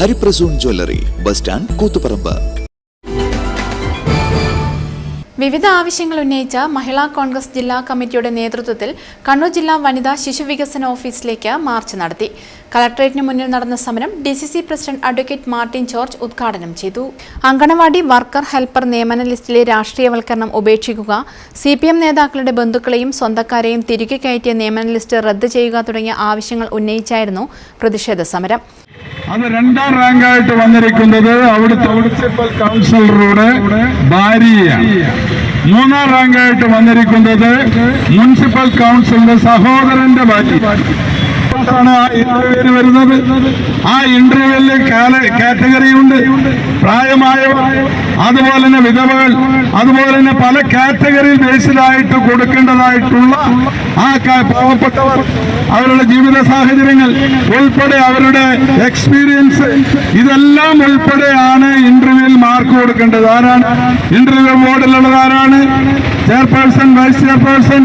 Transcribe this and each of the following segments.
Hariprasoon jewellery bus stand Koothuparamba. വിവിധ ആവശ്യങ്ങൾ ഉന്നയിച്ച മഹിളാ കോൺഗ്രസ് ജില്ലാ കമ്മിറ്റിയുടെ നേതൃത്വത്തിൽ കണ്ണൂർ ജില്ലാ വനിതാ ശിശു വികസന ഓഫീസിലേക്ക് മാർച്ച് നടത്തി. കളക്ടറേറ്റിന് മുന്നിൽ നടന്ന സമരം D C C president advocate Martin George ഉദ്ഘാടനം ചെയ്തു. അങ്കണവാടി വർക്കർ ഹെൽപ്പർ നിയമന ലിസ്റ്റിലെ രാഷ്ട്രീയവൽക്കരണം ഉപേക്ഷിക്കുക സി പി എം നേതാക്കളുടെ ബന്ധുക്കളെയും സ്വന്തക്കാരെയും തിരികെ കയറ്റിയ നിയമന ലിസ്റ്റ് റദ്ദ് ചെയ്യുക തുടങ്ങിയ ആവശ്യങ്ങൾ ഉന്നയിച്ചായിരുന്നു പ്രതിഷേധ സമരം. അത് രണ്ടാം റാങ്കായിട്ട് വന്നിരിക്കുന്നത് അവിടുത്തെ മുനിസിപ്പൽ കൗൺസിലറുടെ ഭാര്യയാണ്. മൂന്നാം റാങ്കായിട്ട് വന്നിരിക്കുന്നത് മുനിസിപ്പൽ കൗൺസിലിന്റെ സഹോദരന്റെ ഭാര്യ. ആണ് ആ ഇന്റർവ്യൂവിന് വരുന്നത്. ആ ഇന്റർവ്യൂവിൽ കാറ്റഗറി ഉണ്ട്. പ്രായമായവർ അതുപോലെ തന്നെ വിധവകൾ അതുപോലെ തന്നെ പല കാറ്റഗറിയിൽ ബേസിലായിട്ട് കൊടുക്കേണ്ടതായിട്ടുള്ള ആ പാവപ്പെട്ടവർ അവരുടെ ജീവിത സാഹചര്യങ്ങൾ ഉൾപ്പെടെ അവരുടെ എക്സ്പീരിയൻസ് ഇതെല്ലാം ഉൾപ്പെടെയാണ് ഇന്റർവ്യൂവിൽ മാർക്ക് കൊടുക്കേണ്ടത്. ആരാണ്? ഇന്റർവ്യൂ ബോർഡിലുള്ളത് ആരാണ്? ചെയർപേഴ്സൺ വൈസ് ചെയർപേഴ്സൺ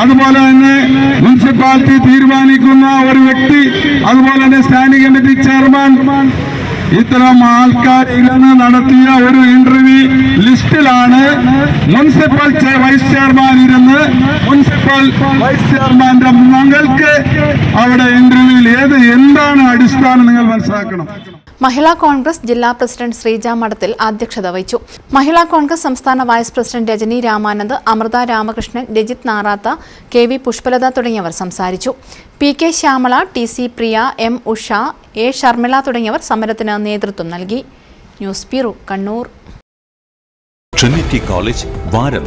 അതുപോലെ തന്നെ മുനിസിപ്പാലിറ്റി തീരുമാനിക്കുന്ന ഒരു വ്യക്തി അതുപോലെ തന്നെ സ്റ്റാൻഡിംഗ് കമ്മിറ്റി ചെയർമാൻ ഇത്തരം ആൾക്കാർ ഇരുന്ന് നടത്തിയ ഒരു ഇന്റർവ്യൂ ലിസ്റ്റിലാണ് മുനിസിപ്പൽ വൈസ് ചെയർമാൻ ഇരുന്ന് മുനിസിപ്പൽ വൈസ് ചെയർമാന്റെ മകൾക്ക് അവിടെ ഇന്റർവ്യൂവിൽ ഏത് എന്താണ് അടിസ്ഥാനം നിങ്ങൾ മനസ്സിലാക്കണം? മഹിളാ കോൺഗ്രസ് ജില്ലാ പ്രസിഡന്റ് ശ്രീജ മഠത്തിൽ അധ്യക്ഷത വഹിച്ചു. മഹിളാ കോൺഗ്രസ് സംസ്ഥാന vice president Rajani Ramanand Amrutha Ramakrishnan Rajith Narath K V Pushpalatha തുടങ്ങിയവർ സംസാരിച്ചു. P K Shyamala T C Priya M Usha A Sharmila തുടങ്ങിയവർ സമരത്തിന് നേതൃത്വം നൽകി. News bureau Kannur. Trinity college Varam